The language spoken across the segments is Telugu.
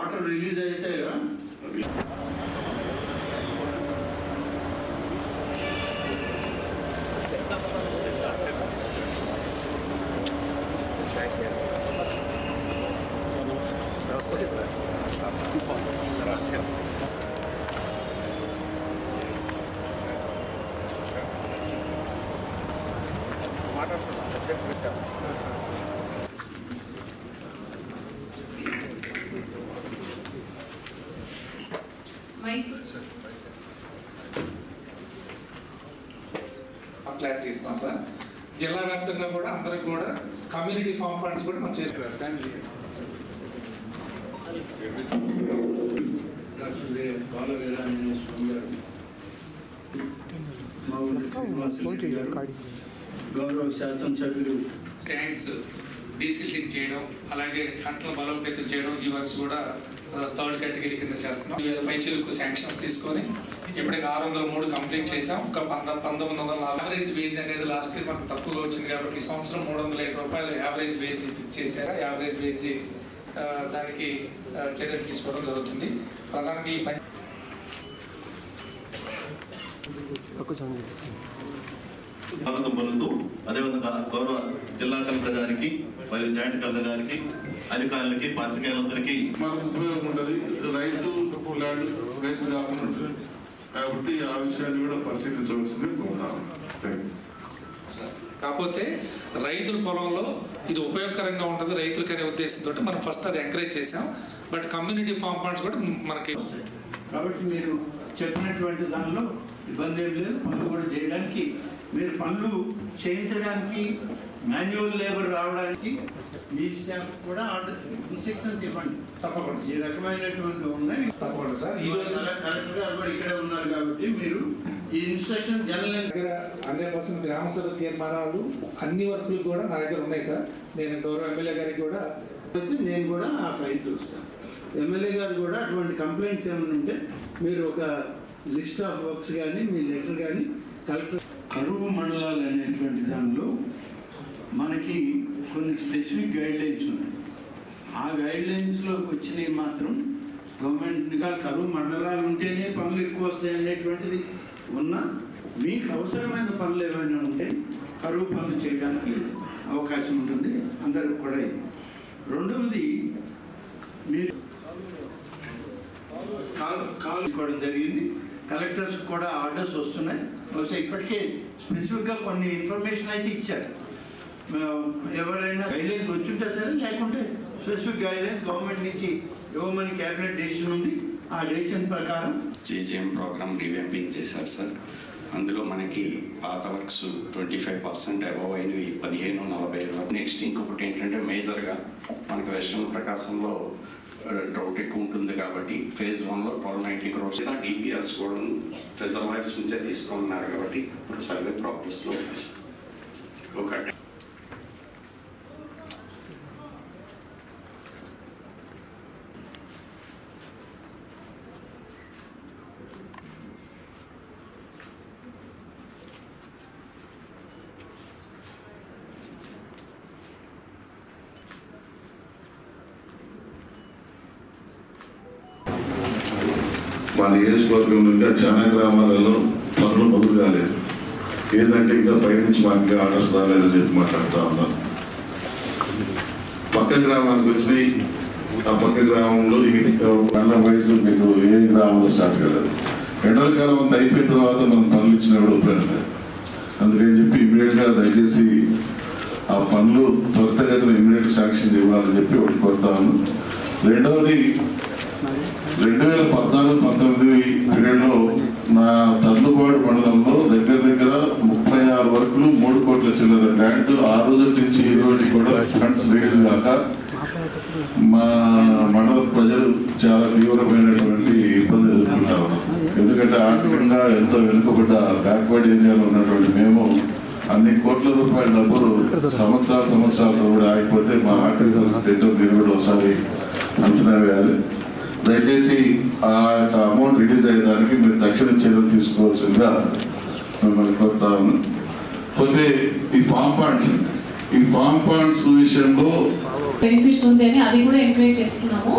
వాటర్ రిలీజ్ అయితే క్లారిటీ ఇస్తాం సార్ జిల్లా వ్యాప్తంగా కూడా అందరికి కూడా కమ్యూనిటీ ఫామ్ ఫండ్స్ కూడా మనం గారు గౌరవ శాసనసభ్యులు. ట్యాంక్స్ డీసిల్టింగ్ చేయడం అలాగే కంట్ల బలోపేతం చేయడం ఈ వర్క్స్ కూడా థర్డ్ కేటగిరీ కింద చేస్తున్నాం. ఈ వేల పైచీలకు శాంక్షన్స్ తీసుకొని ఇప్పటికి ఆరు వందల మూడు కంప్లీట్ చేసాం ఒక పంద పంతొమ్మిది వందల యావరేజ్ వేజ్ అనేది లాస్ట్ ఇయర్ మనకు తక్కువగా వచ్చింది కాబట్టి ఈ సంవత్సరం మూడు వందల ఏడు రూపాయలు యావరేజ్ వేజ్ ఫిక్స్ చేశారు యావరేజ్ వేజ్ దానికి ఆ, చర్యలు తీసుకోవడం జరుగుతుంది. ప్రధానంగా ఈ పని స్వాగతం పలుకుతూ అదేవిధంగా గౌరవ జిల్లా కలెక్టర్ గారికి మరియు జాయింట్ కలెక్టర్ గారికి అధికారులకి పాత్రికేయులందరికీ మనకు ఉపయోగం ఉంటుంది. రైతు ల్యాండ్ వేస్ట్ కాకుండా ఉంటుంది. కాబట్టి ఆ విషయాన్ని కూడా పరిశీలించవలసింది కాకపోతే రైతుల పొలంలో ఇది ఉపయోగకరంగా ఉంటుంది రైతులకి అనే ఉద్దేశంతో మనం ఫస్ట్ అది ఎంకరేజ్ చేసాం బట్ కమ్యూనిటీ ఫార్మ్ ఫండ్స్ కూడా మనకి కాబట్టి మీరు చెప్పినటువంటి దానిలో ఇబ్బంది ఏం లేదు. పనులు కూడా చేయడానికి మీరు పనులు చేయించడానికి మాన్యువల్ లేబర్ రావడానికి మీ స్టాఫ్ కూడా ఇన్స్ట్రక్షన్స్ ఇవ్వండి. తప్పకుండా. ఈ రకమైనటువంటి ఉన్నాయి. తప్పకుండా సార్. ఈ రోజు కలెక్టర్ గారు కూడా ఇక్కడే ఉన్నారు కాబట్టి మీరు ఈ ఇన్స్ట్రక్షన్ జనరల్ హండ్రెడ్ పర్సెంట్ గ్రామ సభ తీర్మానాలు అన్ని వర్కులు కూడా నా దగ్గర ఉన్నాయి సార్. నేను గౌరవ ఎమ్మెల్యే గారికి కూడా అయితే నేను కూడా ఆ ఫైల్ చూస్తాను. ఎమ్మెల్యే గారు కూడా అటువంటి కంప్లైంట్స్ ఏమైనా ఉంటే మీరు ఒక లిస్ట్ ఆఫ్ వర్క్స్ కానీ మీ లెటర్ కానీ కలెక్టర్ కరువు మండలాలు అనేటువంటి దానిలో మనకి కొన్ని స్పెసిఫిక్ గైడ్ లైన్స్ ఉన్నాయి. ఆ గైడ్ లైన్స్లోకి వచ్చినవి మాత్రం గవర్నమెంట్ కరువు మండలాలు ఉంటేనే పనులు ఎక్కువ వస్తాయి అనేటువంటిది ఉన్నా మీకు అవసరమైన పనులు ఏమైనా ఉంటే కరువు పనులు చేయడానికి అవకాశం ఉంటుంది. అందరికి కూడా ఇది. రెండవది మీరు కాలు కాలు ఇవ్వడం జరిగింది. కలెక్టర్స్ కూడా ఆర్డర్స్ వస్తున్నాయి. బహుశా ఇప్పటికే స్పెసిఫిక్గా కొన్ని ఇన్ఫర్మేషన్ అయితే ఇచ్చారు. ఎవరైనా గైడ్లైన్స్ వచ్చుంటే సరే లేకుంటే స్పెసిఫిక్ గైడ్లైన్స్ గవర్నమెంట్ నుంచి ఇవ్వమని క్యాబినెట్ డెసిషన్ ఉంది. ఆ డెసిషన్ ప్రకారం జేజేఎం ప్రోగ్రామ్ రీవ్యాంపింగ్ చేశారు సార్. అందులో మనకి పాత works twenty five percent above అయినవి పదిహేను నలభై ఐదు. నెక్స్ట్ ఇంకొకటి ఏంటంటే మేజర్గా మనకి వెస్ట్రన్ ప్రకాశంలో డ్రౌట్ ఎక్కువ ఉంటుంది కాబట్టి ఫేజ్ వన్లో ట్వెల్వ్ నైంటీ క్రోర్స్ డిపిఆర్స్ కూడా రిజర్వాయర్స్ నుంచే తీసుకున్నారు కాబట్టి ఇప్పుడు సర్వే ప్రాగ్రెస్లో ఉంది. ఒక ఒకటి ఇంకా చాలా గ్రామాలలో పనులు మొదలు కాలేదు. ఏంటంటే ఇంకా పైనుంచి మాకు ఆర్డర్స్ రాలేదని చెప్పి మాట్లాడుతూ ఉన్నాను పక్క గ్రామానికి వచ్చినాయి. ఆ పక్క గ్రామంలో పండ్ల వయసు మీకు ఏ గ్రామంలో స్టార్ట్ కాలేదు. ఎండల కాలం అంతా అయిపోయిన తర్వాత మనం పనులు ఇచ్చినప్పుడు ఉపయోగం లేదు. అందుకని చెప్పి ఇమీడియట్గా దయచేసి ఆ పనులు త్వరితగతిన ఇమీడియట్ సాక్షి ఇవ్వాలని చెప్పి ఒకటి కోరుతాను రెండవది రెండు వేల పద్నాలుగు పంతొమ్మిది పీరియడ్లో నా తర్లుబాడు మండలంలో దగ్గర దగ్గర ముప్పై ఆరు వరకు మూడు కోట్ల చిల్లర ల్యాండ్ ఆ రోజు నుంచి ఈ రోజు కూడా ఫండ్స్ రిలీజ్ కాక మా మండల ప్రజలు చాలా తీవ్రమైనటువంటి ఇబ్బంది ఎదుర్కొంటా ఎందుకంటే ఆర్థికంగా ఎంతో వెనుకబడ్డ బ్యాక్వర్డ్ ఏరియాలో ఉన్నటువంటి మేము అన్ని కోట్ల రూపాయల డబ్బులు సంవత్సరాల సంవత్సరాలతో కూడా ఆగిపోతే మా ఆర్థిక పరిస్థితి ఏంటో మీరు కూడా ఒకసారి అంచనా వేయాలి. దయచేసి ఆ యొక్క అమౌంట్ రిలీజ్ అయ్యేదానికి మీరు తక్షణ చర్యలు తీసుకోవాల్సిందిగా మిమ్మల్ని కోరుతా ఉన్నాను. పోతే ఈ ఫామ్ పాయింట్స్ ఈ ఫామ్ పాయింట్స్ విషయంలో బెనిఫిట్స్ ఉంది అని అది కూడా ఎంకరేజ్ చేస్తున్నాము.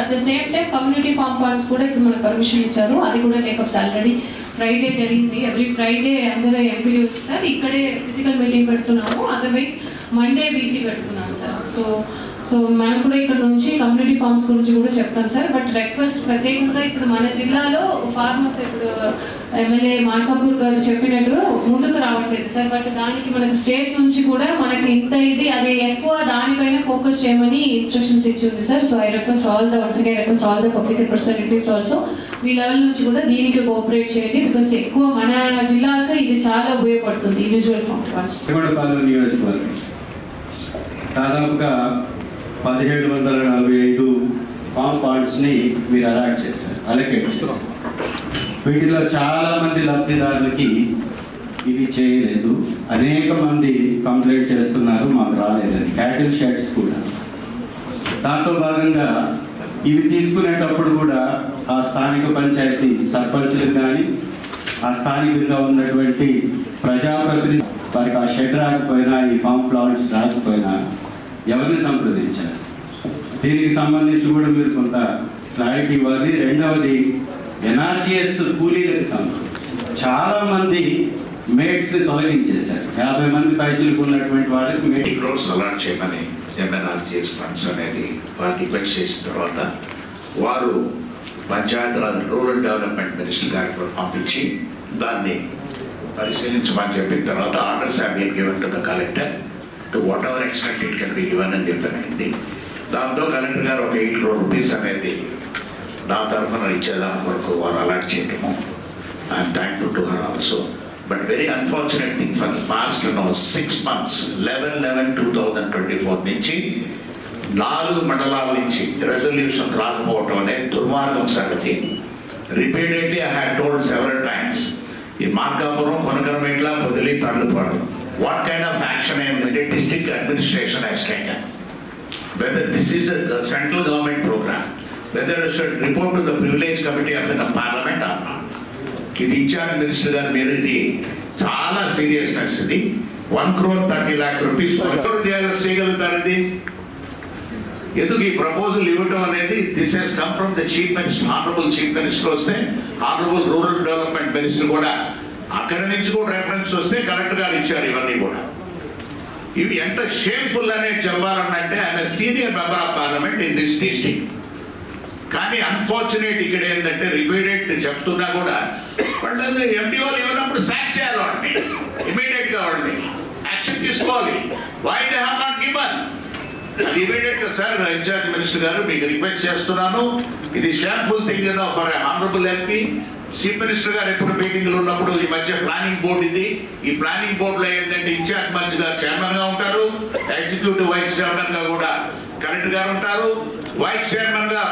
At the same time community farm parts కూడా ఇప్పుడు మనకు పర్మిషన్ ఇచ్చారు. అది కూడా టేకప్స్ ఆల్రెడీ ఫ్రైడే జరిగింది. ఎవ్రీ ఫ్రైడే అందరూ ఎంపీడీస్ సార్ ఇక్కడే ఫిజికల్ మీటింగ్ పెడుతున్నాము. అదర్వైజ్ మండే బీసీ పెడుతున్నాము సార్. సో సో మనం కూడా ఇక్కడ నుంచి కమ్యూనిటీ ఫార్మ్స్ గురించి కూడా చెప్తాం సార్. బట్ రిక్వెస్ట్ ప్రత్యేకంగా ఇప్పుడు మన జిల్లాలో ఫార్మర్స్ ఇప్పుడు ఎమ్మెల్యే మార్కాపూర్ గారు చెప్పినట్టు ముందుకు రావట్లేదు సార్. బట్ దానికి మనకు స్టేట్ నుంచి కూడా మనకి ఇంత ఇది అది ఎక్కువ దానిపైన ఫోకస్ చేయమని ఇన్స్ట్రక్షన్స్ ఇచ్చి ఉంది sir so I request all the ones I request all the public representatives also me level నుంచి కూడా దీనికి కోఆపరేట్ చేయండి. బికాస్ ఎక్కువ మన జిల్లాకు ఇది చాలా ఉపయోగపడుతుంది ఇండివిజువల్ ఫార్మ్ ఫండ్స్ దాదాపుగా పదిహేడు వందల నలభై ఐదు ఫామ్ పాయింట్స్ని మీరు అలాట్ చేశారు అలకేట్ చేశారు. వీటిలో చాలామంది లబ్ధిదారులకి ఇది చేయలేదు. అనేక మంది కంప్లైంట్ చేస్తున్నారు మాకు రాలేదని. క్యాటిల్ షెడ్స్ కూడా. దాంతో భాగంగా ఇవి తీసుకునేటప్పుడు కూడా ఆ స్థానిక పంచాయతీ సర్పంచులకు కానీ ఆ స్థానికంగా ఉన్నటువంటి ప్రజాప్రతినిధి వారికి ఆ షెడ్ రాకపోయినా ఈ పంప్ ప్లాంట్స్ రాకపోయినా ఎవరిని సంప్రదించారు దీనికి సంబంధించి కూడా మీరు కొంత క్లారిటీ ఇవ్వాలి. రెండవది ఎన్ఆర్జిఎస్ కూలీలకు సంబంధించి. చాలా మంది మేట్స్ తొలగించేశారు. యాభై మంది పైచులకు ఉన్నటువంటి వాళ్ళకి మేట్ రోడ్స్ క్రోర్స్ అలాట్ చేయమని ఎంఎన్ఆర్జీఎస్ ఫండ్స్ అనేది వారు రిక్వెస్ట్ చేసిన తర్వాత వారు పంచాయతీరాజ్ రూరల్ డెవలప్మెంట్ మినిస్టర్ గారికి కూడా పంపించి దాన్ని పరిశీలించమని చెప్పిన తర్వాత orders have been given to the collector. To whatever extent it can be given అని చెప్పారండి దాంతో కలెక్టర్ గారు ఒక ఎయిట్ క్రోర్ రూపీస్ అనేది నా తరఫున ఇచ్చేదాని కొరకు వారు అలాట్ చేయటము. I'm thankful to her also but very unfortunate thing for past no six months eleven eleven two thousand twenty four నుంచి నాలుగు మండలాల నుంచి రెజల్యూషన్ రాకపోవటం అనే దుర్మార్గం సంగతి. Repeatedly I had told several times ఈ Markapuram Konakarametla Podili Tallupadu what kind of administration has taken, whether this is a central government program, whether it should report to the privilege committee of the parliament or not. ఇది ఇన్ఛార్జ్ మినిస్టర్ గారు మీరు ఇది. చాలా సీరియస్నెస్ ఇది one crore thirty lakh rupees చేయగలుగుతారు ఇది. ఎందుకు ఈ ప్రపోజల్ ఇవ్వటం అనేది? This has come from the chief minister honourable chief minister వస్తే ఆనరబుల్ రూరల్ డెవలప్మెంట్ మినిస్టర్ కూడా అక్కడ నుంచి కూడా రెఫరెన్స్ వస్తే కలెక్టర్ గారు ఇచ్చారు ఇవన్నీ కూడా. ఇవి ఎంత షేమ్ఫుల్ అనేది చెప్పాలనంటే ఆయన senior member of parliament in this district కానీ అన్ఫార్చునేట్ ఇక్కడ ఏంటంటే రిపీటెడ్ చెప్తున్నా కూడా వాళ్ళు ఎంపీ వాళ్ళు ఇవ్వనప్పుడు సాక్ చేయాలి వాడిని ఇమీడియట్గా వాడిని యాక్షన్ తీసుకోవాలి. Why they have not given అది ఇమీడియట్గా సార్ ఇన్ఛార్జ్ మినిస్టర్ గారు మీకు రిక్వెస్ట్ చేస్తున్నాను. ఇది shameful thing for honourable MP chief minister గారు ఎప్పుడు మీటింగ్లు ఉన్నప్పుడు ఈ మధ్య ప్లానింగ్ బోర్డు ఇది. ఈ ప్లానింగ్ బోర్డులో ఏంటంటే ఇన్ఛార్జ్ మంత్రి గారు చైర్మన్గా ఉంటారు. ఎగ్జిక్యూటివ్ వైస్ చైర్మన్గా కూడా కలెక్టర్ గారు ఉంటారు. వైస్ చైర్మన్గా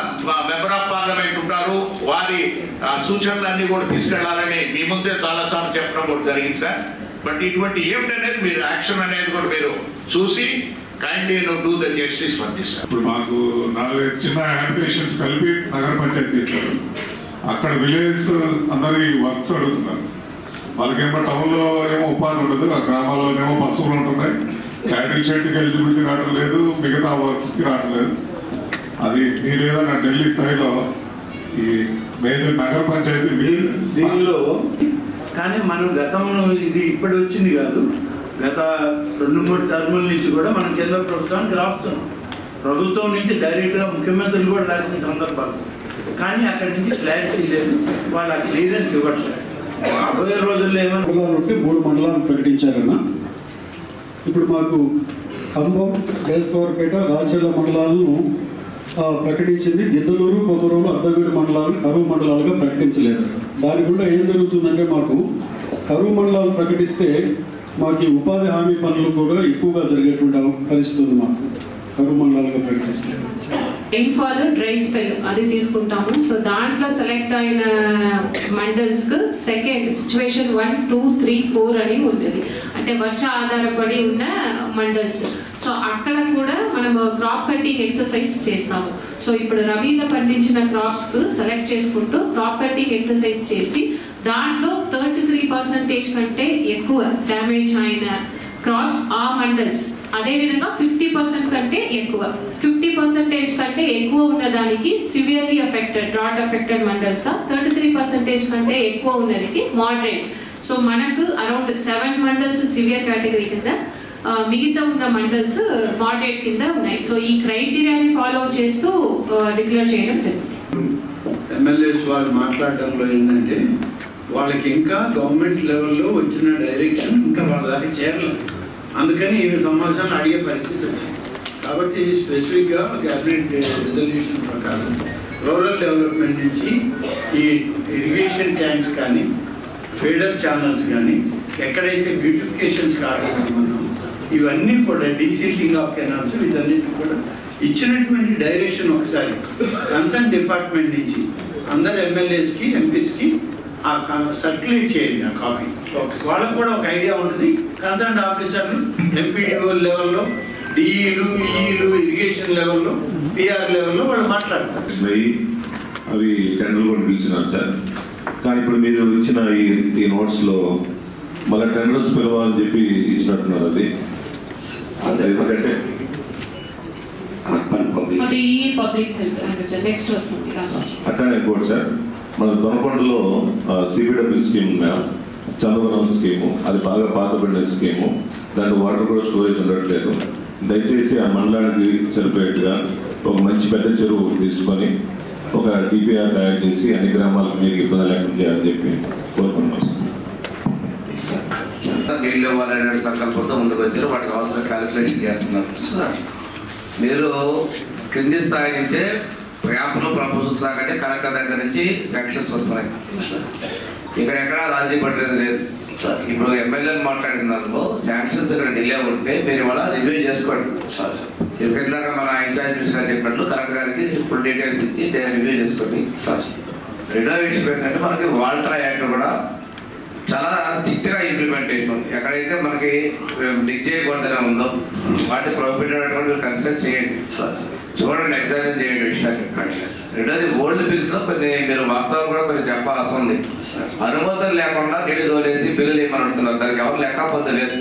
మెంబర్ ఆఫ్ పార్లమెంట్ ఉంటారు. వారి సూచనలు సూచనలన్నీ కూడా తీసుకెళ్ళాలని మీ ముందే చాలా సార్లు చెప్పడం కూడా జరిగింది సార్. బట్ ఇటువంటి ఏమిటనేది మీరు యాక్షన్ అనేది కూడా మీరు చూసి kindly do the justice for this ఇప్పుడు మాకు నాలుగైదు చిన్న అప్లికేషన్స్ కలిపి నగర పంచాయతీ చేశారు. అక్కడ విలేజ్ అందరి వర్క్స్ అడుగుతున్నారు. వాళ్ళకేమో టౌన్లో ఏమో ఉపాధి ఉండదు ఆ గ్రామాల్లోనేమో పశువులు ఉంటున్నాయి. క్యాటిల్ షెడ్కి ఎలిజిబిలిటీ రావడం లేదు మిగతా వర్క్స్కి రావడం లేదు. అది మీరు ఏదైనా ఢిల్లీ స్థాయిలో ఈ మేజర్ నగర పంచాయతీ దీనిలో కానీ మనం గతంలో ఇది ఇప్పుడు వచ్చింది కాదు. గత రెండు మూడు టర్ముల నుంచి కూడా మనం కేంద్ర ప్రభుత్వానికి రాస్తున్నాం ప్రభుత్వం నుంచి డైరెక్ట్గా ముఖ్యమంత్రులు కూడా రాసిన సందర్భాలు. కానీ అక్కడి నుంచి క్లారిటీ లేదు. వాళ్ళు ఆ క్లియరెన్స్ ఇవ్వట్లేదు. రాబోయే రోజుల్లో ఏమైనా ఉంటే మూడు మండలాలు ప్రకటించారన్న. ఇప్పుడు మాకు ఖమ్మం బేస్తవారపేట రాచర్ల మండలాలను ప్రకటించింది. గిద్దలూరు కొమరూరు అర్ధవీడు మండలాలను కరువు మండలాలుగా ప్రకటించలేదు. దాని గుండా ఏం జరుగుతుందంటే మాకు కరువు మండలాలు ప్రకటిస్తే మాకు ఉపాధి హామీ పనులు కూడా ఎక్కువగా జరిగేటువంటి పరిస్థితి ఉంది మాకు. కరువు మండలాలుగా ప్రకటిస్తే. రెయిన్ఫాల్ డ్రై స్పెల్ అది తీసుకుంటాము. సో దాంట్లో సెలెక్ట్ అయిన మండల్స్కు second situation one two three four అని ఉంటుంది అంటే వర్ష ఆధారపడి ఉన్న మండల్స్ సో అక్కడ కూడా మనం క్రాప్ కట్టింగ్ ఎక్సర్సైజ్ చేస్తాము. సో ఇప్పుడు రబీలో పండించిన క్రాప్స్కు సెలెక్ట్ చేసుకుంటూ క్రాప్ కట్టింగ్ ఎక్సర్సైజ్ చేసి దాంట్లో థర్టీ త్రీ పర్సెంటేజ్ కంటే ఎక్కువ డ్యామేజ్ అయిన క్రాప్స్ ఆ మండల్స్ అదేవిధంగా ఫిఫ్టీ పర్సెంట్ కంటే ఎక్కువ. ఫిఫ్టీ పర్సెంటేజ్ కంటే ఎక్కువ ఉన్నదానికి సివియర్లీ అఫెక్టెడ్ డ్రాట్ అఫెక్టెడ్ మండల్స్గా థర్టీ త్రీ పర్సెంటేజ్ కంటే ఎక్కువ ఉన్నదికి మోడరేట్ సో మనకు around seven mandals severe category కింద మిగతా ఉన్న మండల్స్ మోడరేట్ కింద ఉన్నాయి. సో ఈ క్రైటీరియాని ఫాలో చేస్తూ డిక్లేర్ చేయడం జరుగుతుంది. ఎమ్మెల్యేస్ వాళ్ళు మాట్లాడటంలో ఏంటంటే వాళ్ళకి ఇంకా గవర్నమెంట్ లెవెల్లో వచ్చిన డైరెక్షన్ ఇంకా వాళ్ళ దాకా చేరలేదు. అందుకని ఈ సమాచారం అడిగే పరిస్థితి వచ్చింది కాబట్టి స్పెసిఫిక్గా క్యాబినెట్ రిజల్యూషన్ ప్రకారం రూరల్ డెవలప్మెంట్ నుంచి ఈ ఇరిగేషన్ ట్యాంక్స్ కానీ ఫీడర్ ఛానల్స్ కానీ ఎక్కడైతే బ్యూటిఫికేషన్స్ కావాల్సిన ఇవన్నీ కూడా డీసీలింగ్ ఆఫ్ కెనాల్స్ వీటన్నిటి కూడా ఇచ్చినటువంటి డైరెక్షన్ ఒకసారి కన్సర్న్ డిపార్ట్మెంట్ నుంచి అందరు ఎమ్మెల్యేస్కి ఎంపీస్కి ఆ సర్క్యులేట్ చేయండి ఆ కాపీ. వాళ్ళకు కూడా ఒక ఐడియా ఉంటుంది. కన్సర్న్ ఆఫీసర్లు ఎంపీడీఓ లెవెల్లో డిఈలు ఈఈలు ఇరిగేషన్ లెవెల్లో పిఆర్ లెవెల్లో వాళ్ళు మాట్లాడతారు. అవి అవి టెండర్ కూడా పిలిచినారు సార్. కానీ ఇప్పుడు మీరు ఇచ్చిన ఈ ఈ నోట్స్లో మళ్ళీ టెండర్స్ పిలవాలని చెప్పి ఇచ్చినట్టున్నారు అది. అదే. ఎందుకంటే అర్బన్ పబ్లిక్ అది ఈ పబ్లిక్ హెల్త్ నెక్స్ట్ వస్తుంది రాసి అట్లానే ఇంకోటి సార్. మన దొనకొండలో సిబిడబ్ల్యూ స్కీమ్ చంద్రవరం స్కీము అది బాగా పాతపడిన స్కీము. దాంట్లో వాటర్ కూడా స్టోరేజ్ ఉండట్లేదు. దయచేసి ఆ మండలానికి సరిపోయేట్టుగా ఒక మంచి పెద్ద చెరువు తీసుకొని ఒక డిపిఆర్ తయారు చేసి అన్ని గ్రామాలకు మీకు ఇబ్బంది లేకుండా చేయాలని చెప్పి కోరుకుంటున్నాం. సంకల్పంతో ముందుకు వచ్చారు. వాటికి అవసరం క్యాలిక్యులేషన్ చేస్తున్నారు. మీరు క్రింది స్థాయి నుంచే యాప్లో ప్రపోజల్స్ రాకంటే కలెక్టర్ దగ్గర నుంచి శాంక్షన్స్ వస్తున్నాయి ఇక్కడ ఎక్కడ రాజీ పడేది లేదు ఇప్పుడు ఎమ్మెల్యేలు మాట్లాడిన దాంట్లో శాంక్షన్స్ ఇక్కడ డిలే ఉంటే మీరు ఇవాళ రివ్యూ చేసుకోండి. చేసుకెళ్ళాక మన ఇన్ఛార్జ్ మినిస్టర్ గారు చెప్పినట్లు కలెక్టర్ గారికి ఫుల్ డీటెయిల్స్ ఇచ్చి రివ్యూ చేసుకోండి. రెండో విషయం ఏంటంటే మనకి వాల్ట్రా యాక్ట్ కూడా చాలా స్ట్రిక్ట్గా ఇంప్లిమెంటేషన్ ఎక్కడైతే మనకి డిగ్ చేయకూడదని ఉందో వాటి మీరు కన్సిడర్ చేయండి. చూడండి ఎగ్జామిన్ చేయండి విషయాన్ని రెండోది ఓల్డ్ బిల్స్లో కొన్ని మీరు వాస్తవం కూడా కొన్ని చెప్పాల్సి ఉంది. అనుమతులు లేకుండా నీళ్ళు తోలేసి బిల్లులు ఏమని అడుగుతున్నారు దానికి ఎవరు లెక్కపోతే లేదు.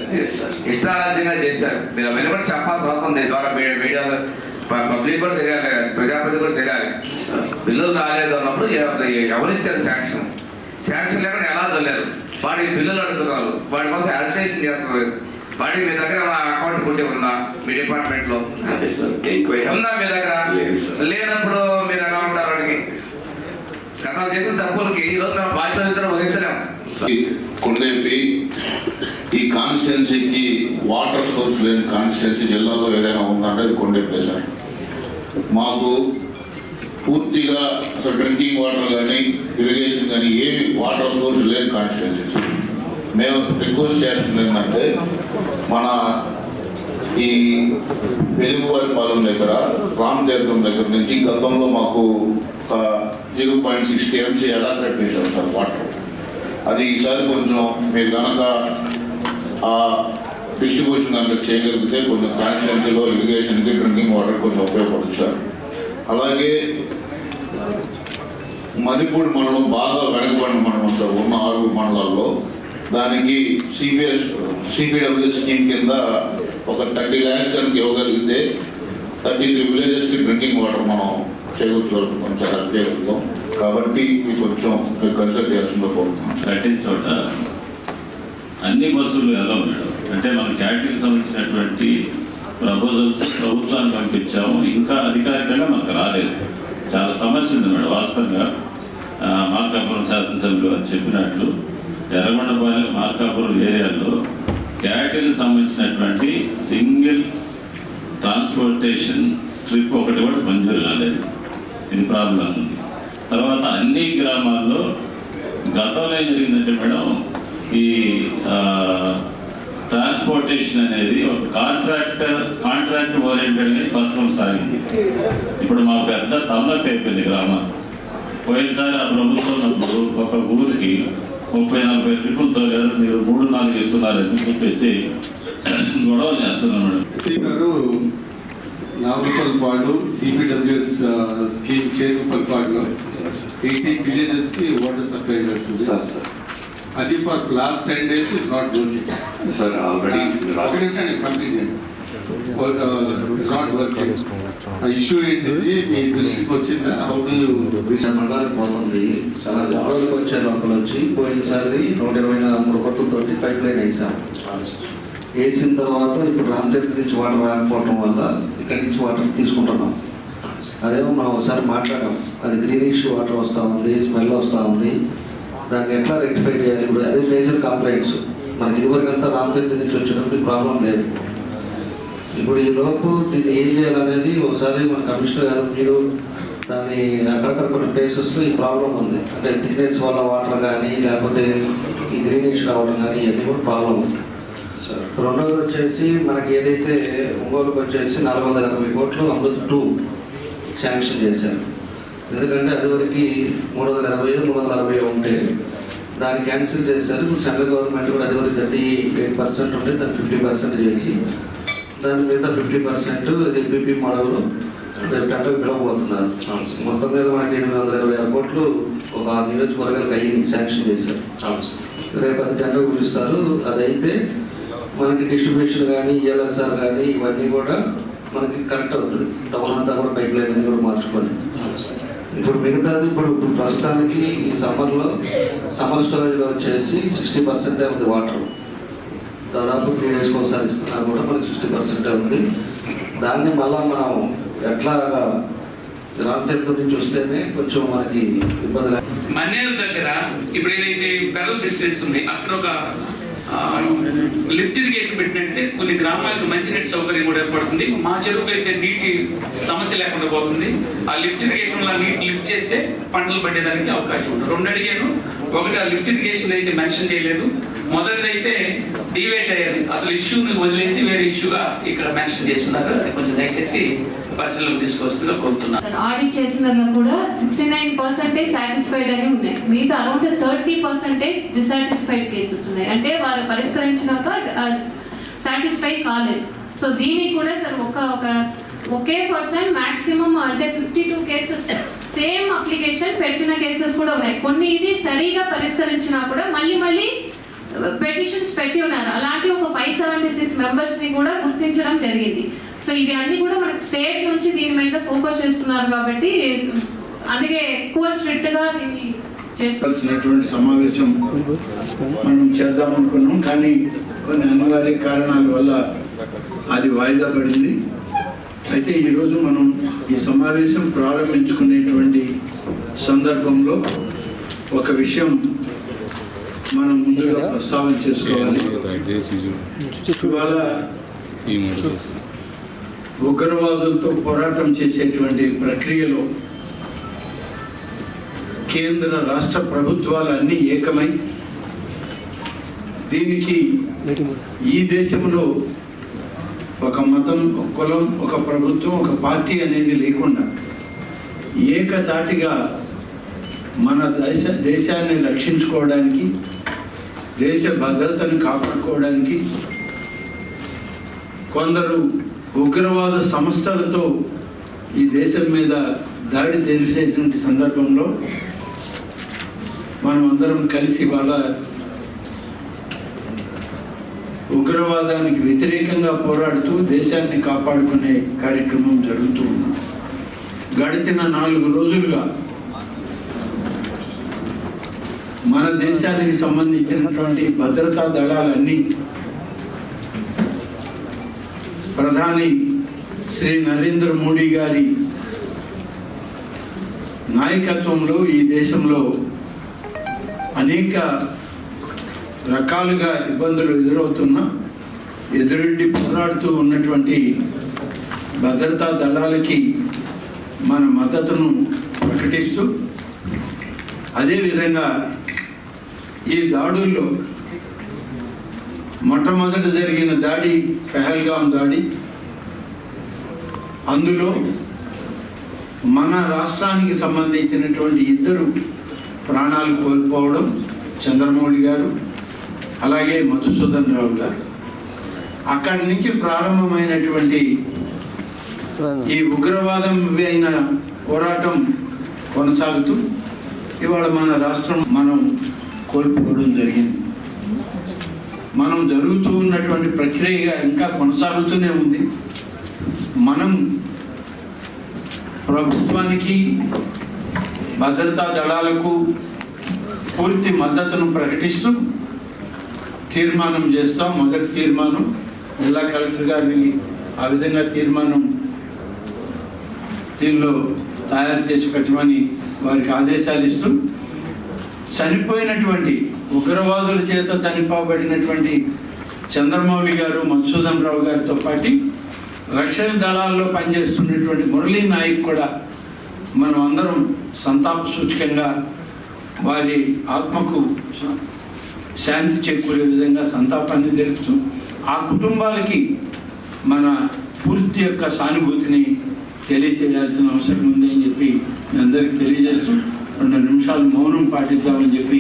ఇష్టారాజ్యంగా చేశారు. మీరు అవన్నీ కూడా చెప్పాల్సిన అవసరం ఉంది. ద్వారా మీడియా పబ్లిక్ కూడా తెలియాలి. ప్రజాప్రతి కూడా తెలియాలి. బిల్లులు రాలేదు అన్నప్పుడు ఎవరు ఇచ్చారు శాంక్షన్? శాంక్షన్ లేకుండా ఎలా తోలేరు వాడికి బిల్లులు అడుగుతున్నారు. వాడి కోసం యాజిటేషన్ చేస్తున్నారు. వాడికి మీ దగ్గర అకౌంట్ ఉంటే ఉందా? మీ డిపార్ట్మెంట్లో? అదే సార్ ఎంక్వైరీ ఉందా మీ దగ్గర. లేనప్పుడు మీరు ఎలా ఉంటారు వాడికి? గతాలు చేసిన తప్పులకి ఈ రోజు మేము బాధ్యత వహించలేము కొండేపి ఈ కాన్స్టిట్యున్సీకి వాటర్ సోర్స్ లేని కాన్స్టిట్యున్సీ జిల్లాలో ఏదైనా ఉందంటే అది కొండేపి సార్. మాకు పూర్తిగా అసలు డ్రింకింగ్ వాటర్ కానీ ఇరిగేషన్ కానీ ఏమి వాటర్ సోర్స్ లేని కాన్స్టిట్యున్సీ మేము రిక్వెస్ట్ చేస్తుంది ఏంటంటే మన ఈ వెలుగువారిపాలెం దగ్గర రామ్ తీర్థం దగ్గర నుంచి గతంలో మాకు ఒక జీరో పాయింట్ సిక్స్టీ ఎంసీ ఎలా కట్టేశారు సార్ వాటర్. అది ఈసారి కొంచెం మీరు కనుక ఆ డిస్ట్రిబ్యూషన్ కనుక చేయగలిగితే కొంచెం కాన్స్టిట్యూన్సీలో ఇరిగేషన్కి డ్రింకింగ్ వాటర్ కొంచెం ఉపయోగపడుతుంది సార్. అలాగే మణిపూర్ మండలం బాగా వెనకబడిన మండలంతో ఉన్న ఆరు మండలాల్లో. దానికి సిపిఎస్ సిపిడబ్ల్యూ స్కీమ్ కింద ఒక థర్టీ ల్యాక్స్ కనుక ఇవ్వగలిగితే థర్టీ త్రీ విలేజెస్కి డ్రింకింగ్ వాటర్ మనం చేయవచ్చు కొంచెం హెల్ప్ చేయగలుగుతాం. కాబట్టి ఇది కొంచెం మీరు కన్సల్ట్ చేయాల్సిందో కోరుతున్నాం కట్టిన చోట అన్ని బస్సులు ఎలా మేడం అంటే మన క్యాటరీకి సంబంధించినటువంటి ప్రపోజల్స్ ప్రభుత్వానికి పంపించాము. ఇంకా అధికారికంగా మనకు రాలేదు. చాలా సమస్య ఉంది మేడం వాస్తవంగా. మార్కాపురం శాసనసభ్యులు అని చెప్పినట్లు ఎర్రగొండపాలెం మార్కాపురం ఏరియాలో క్యాటరీకి సంబంధించినటువంటి సింగిల్ ట్రాన్స్పోర్టేషన్ ట్రిప్ ఒకటి కూడా మంజూరు కాలేదు. ఇది ప్రాబ్లం ఉంది. తర్వాత అన్ని గ్రామాల్లో గతంలో ఏం జరిగిందంటే మేడం ఈ ట్రాన్స్పోర్టేషన్ అనేది ఒక కాంట్రాక్టర్ కాంట్రాక్ట్ ఓరియంటెడ్గా పథకం సాగింది. ఇప్పుడు మా పెద్ద తమలపు అయిపోయింది గ్రామం. పోయినసారి ఆ ప్రభుత్వం ఉన్నప్పుడు ఒక ఊరికి ముప్పై నలభై ట్రిప్పులు తోలారు మీరు మూడు నాలుగు ఇస్తున్నారని చెప్పేసి గొడవ చేస్తున్నాం మేడం గారు నాగులపల్లిపాడు సిపిడబ్ల్యూఎస్ స్కీమ్ చేరుపల్లిపాడులో ఎయిటీ విలేజెస్కి వాటర్ సప్లై చేస్తుంది. సార్ సార్ అది for last ten days is not working sir already ఒక నిమిషం నేను ఆ ఇష్యూ ఏంటిది? మీ దృష్టికి వచ్చిందా? మండలానికి పోతుంది. చాలా రోజులకు వచ్చే లోపల వచ్చి పోయినసారి నూట ఇరవై మూడు కోట్లతోటి పైప్ లైన్ వేసాం. వేసిన తర్వాత ఇప్పుడు రామచంద్ర నుంచి వాటర్ రాకపోవడం వల్ల ఇక్కడి నుంచి వాటర్ తీసుకుంటున్నాం. అదేమో మనం ఒకసారి మాట్లాడాం. అది గ్రీనిష్ వాటర్ వస్తూ ఉంది స్మెల్ వస్తూ ఉంది. దాన్ని ఎట్లా రెక్టిఫై చేయాలి? ఇప్పుడు అదే మేజర్ కంప్లైంట్స్ మనకి ఇదివరకు అంతా రామచంద్ర నుంచి వచ్చేటప్పుడు ప్రాబ్లం లేదు. ఇప్పుడు ఈ లోపు దీన్ని ఏం చేయాలనేది ఒకసారి మన కమిషనర్ గారు మీరు దాన్ని అక్కడక్కడ కొన్ని ప్లేసెస్లో ఈ ప్రాబ్లం ఉంది. అంటే థిక్నెస్ వల్ల వాటర్ కానీ లేకపోతే ఈ గ్రీనిష్ రావడం కానీ ఇవన్నీ కూడా ప్రాబ్లం ఉంది. రెండోది వచ్చేసి మనకి ఏదైతే ఒంగోలుకి వచ్చేసి నాలుగు వందల ఎనభై కోట్లు అమృత్ టూ శాంక్షన్ చేశారు. ఎందుకంటే అదివరకు మూడు వందల ఎనభై మూడు వందల అరవై ఉంటే దాన్ని క్యాన్సిల్ చేశారు. ఇప్పుడు సెంట్రల్ గవర్నమెంట్ కూడా అదివరకు థర్టీ ఎయిట్ పర్సెంట్ ఉంటే దాన్ని ఫిఫ్టీ పర్సెంట్ చేసి దాని మీద ఫిఫ్టీ పర్సెంట్ ఇది బీపీ మోడల్ టెండర్ పిలవబోతున్నారు మొత్తం మీద మనకి ఎనిమిది వందల ఇరవై ఆరు కోట్లు ఒక ఆరు నియోజకవర్గాలకు అయ్యి శాంక్షన్ చేశారు. రేపు అది టెండర్ పిలుస్తారు. అదైతే మనకి డిస్ట్రిబ్యూషన్ కానీ ఈఎల్ఎస్ఆర్ కానీ ఇవన్నీ కూడా మనకి కరెక్ట్ అవుతుంది. టౌన్ అంతా కూడా పైప్ లైన్ అన్ని కూడా మార్చుకొని. ఇప్పుడు మిగతాది ఇప్పుడు ఇప్పుడు ప్రస్తుతానికి ఈ సమ్మర్లో సమ్మర్ స్టోరేజ్లో వచ్చేసి సిక్స్టీ పర్సెంటే ఉంది వాటర్. దాదాపు త్రీ డేస్కి ఒకసారి ఇస్తున్నా కూడా మనకి సిక్స్టీ పర్సెంటే ఉంది. దాన్ని మళ్ళా మనం ఎట్లా రామతీర్థం నుంచి కొంచెం మనకి ఇబ్బంది మన్నేరు దగ్గర ఇప్పుడు ఏదైతే బెరల్ డిస్టెన్స్ ఉంది అక్కడ ఒక లిఫ్ట్ ఇరిగేషన్ పెట్టినట్టే కొన్ని గ్రామాలకు మంచినీటి సౌకర్యం కూడా ఏర్పడుతుంది. మా చెరువుకు అయితే నీటి సమస్య లేకుండా పోతుంది. ఆ లిఫ్ట్ ఇరిగేషన్లో నీటి లిఫ్ట్ చేస్తే పంటలు పట్టేదానికి అవకాశం ఉంది రెండు అడిగాను. ఒకటి ఆ లిఫ్ట్ ఇరిగేషన్ అయితే మెన్షన్ చేయలేదు. మొదటిదైతే డివేట్ అయ్యేది అసలు ఇష్యూని వదిలేసి వేరే ఇష్యూగా ఇక్కడ మెన్షన్ చేస్తున్నారు. అది కొంచెం దయచేసి పరిశీలనకు తీసుకొస్తుందో కోరుతున్నాను. సార్ ఆడిట్ చేసిన కూడా సిక్స్టీ నైన్ పర్సెంటేజ్ సాటిస్ఫైడ్ అని ఉన్నాయి. మిగతా around thirty percentage dissatisfied cases ఉన్నాయి. అంటే వారు పరిష్కరించినాక సాటిస్ఫై కాలేదు. సో దీనికి కూడా సార్ ఒక ఒక ఒకే పర్సన్ మాక్సిమం అంటే fifty two cases same application పెట్టిన కేసెస్ కూడా ఉన్నాయి. కొన్ని ఇది సరిగా పరిష్కరించినా కూడా మళ్ళీ మళ్ళీ పెటిషన్స్ పెట్టి ఉన్నారు. అలాంటి ఒక ఫైవ్ సెవెంటీ సిక్స్ మెంబర్స్ని కూడా గుర్తించడం జరిగింది. సో ఇవి అన్ని కూడా మనకి స్టేట్ నుంచి దీని మీద ఫోకస్ చేస్తున్నారు కాబట్టి అందుకే ఎక్కువ స్ట్రిక్ట్గా దీన్ని చేసుకోవాల్సినటువంటి సమావేశం మనం చేద్దాం అనుకున్నాం కానీ కొన్ని అనివార్య కారణాల వల్ల అది వాయిదా పడింది. అయితే ఈరోజు మనం ఈ సమావేశం ప్రారంభించుకునేటువంటి సందర్భంలో ఒక విషయం మనం ముందుగా ప్రస్తావన చేసుకోవాలి. ఇవాళ ఉగ్రవాదులతో పోరాటం చేసేటువంటి ప్రక్రియలో కేంద్ర రాష్ట్ర ప్రభుత్వాలు అన్ని ఏకమై దీనికి ఈ దేశంలో ఒక మతం ఒక కులం ఒక ప్రభుత్వం ఒక పార్టీ అనేది లేకుండా ఏకధాటిగా మన దేశ దేశాన్ని రక్షించుకోవడానికి దేశ భద్రతను కాపాడుకోవడానికి కొందరు ఉగ్రవాద సంస్థలతో ఈ దేశం మీద దాడి చేసేటువంటి సందర్భంలో మనం అందరం కలిసి వాళ్ళ ఉగ్రవాదానికి వ్యతిరేకంగా పోరాడుతూ దేశాన్ని కాపాడుకునే కార్యక్రమం జరుగుతూ ఉంది. గడిచిన నాలుగు రోజులుగా మన దేశానికి సంబంధించినటువంటి భద్రతా దళాలన్నీ ప్రధాని శ్రీ నరేంద్ర మోడీ గారి నాయకత్వంలో ఈ దేశంలో అనేక రకాలుగా ఇబ్బందులు ఎదురవుతున్నా ఎదురెడ్డి పోరాడుతూ ఉన్నటువంటి భద్రతా దళాలకి మన మద్దతును ప్రకటిస్తూ అదేవిధంగా ఈ దాడుల్లో మొట్టమొదట జరిగిన దాడి పెహల్గాం దాడి. అందులో మన రాష్ట్రానికి సంబంధించినటువంటి ఇద్దరు ప్రాణాలు కోల్పోవడం చంద్రమౌళి గారు అలాగే మధుసూదన్ రావు గారు. అక్కడి నుంచి ప్రారంభమైనటువంటి ఈ ఉగ్రవాదం అయిన పోరాటం కొనసాగుతూ ఇవాళ మన రాష్ట్రం మనం కోల్పోవడం జరిగింది. మనం జరుగుతూ ఉన్నటువంటి ప్రక్రియ ఇంకా కొనసాగుతూనే ఉంది. మనం ప్రభుత్వానికి భద్రతా దళాలకు పూర్తి మద్దతును ప్రకటిస్తూ తీర్మానం చేస్తాం. మొదటి తీర్మానం జిల్లా కలెక్టర్ గారిని ఆ విధంగా తీర్మానం దీనిలో తయారు చేసి పెట్టమని వారికి ఆదేశాలు ఇస్తూ చనిపోయినటువంటి ఉగ్రవాదుల చేత చనిపోబడినటువంటి చంద్రమౌళి గారు మధుసూదన్ రావు గారితో పాటు రక్షణ దళాల్లో పనిచేస్తున్నటువంటి మురళీ నాయక్ కూడా మనం అందరం సంతాప సూచకంగా వారి ఆత్మకు శాంతి చేకూరే విధంగా సంతాపాన్ని తెలుపుతూ ఆ కుటుంబాలకి మన పూర్తి యొక్క సానుభూతిని తెలియచేయాల్సిన అవసరం ఉంది అని చెప్పి అందరికి అందరికీ తెలియజేస్తూ రెండు నిమిషాలు మౌనం పాటిద్దామని చెప్పి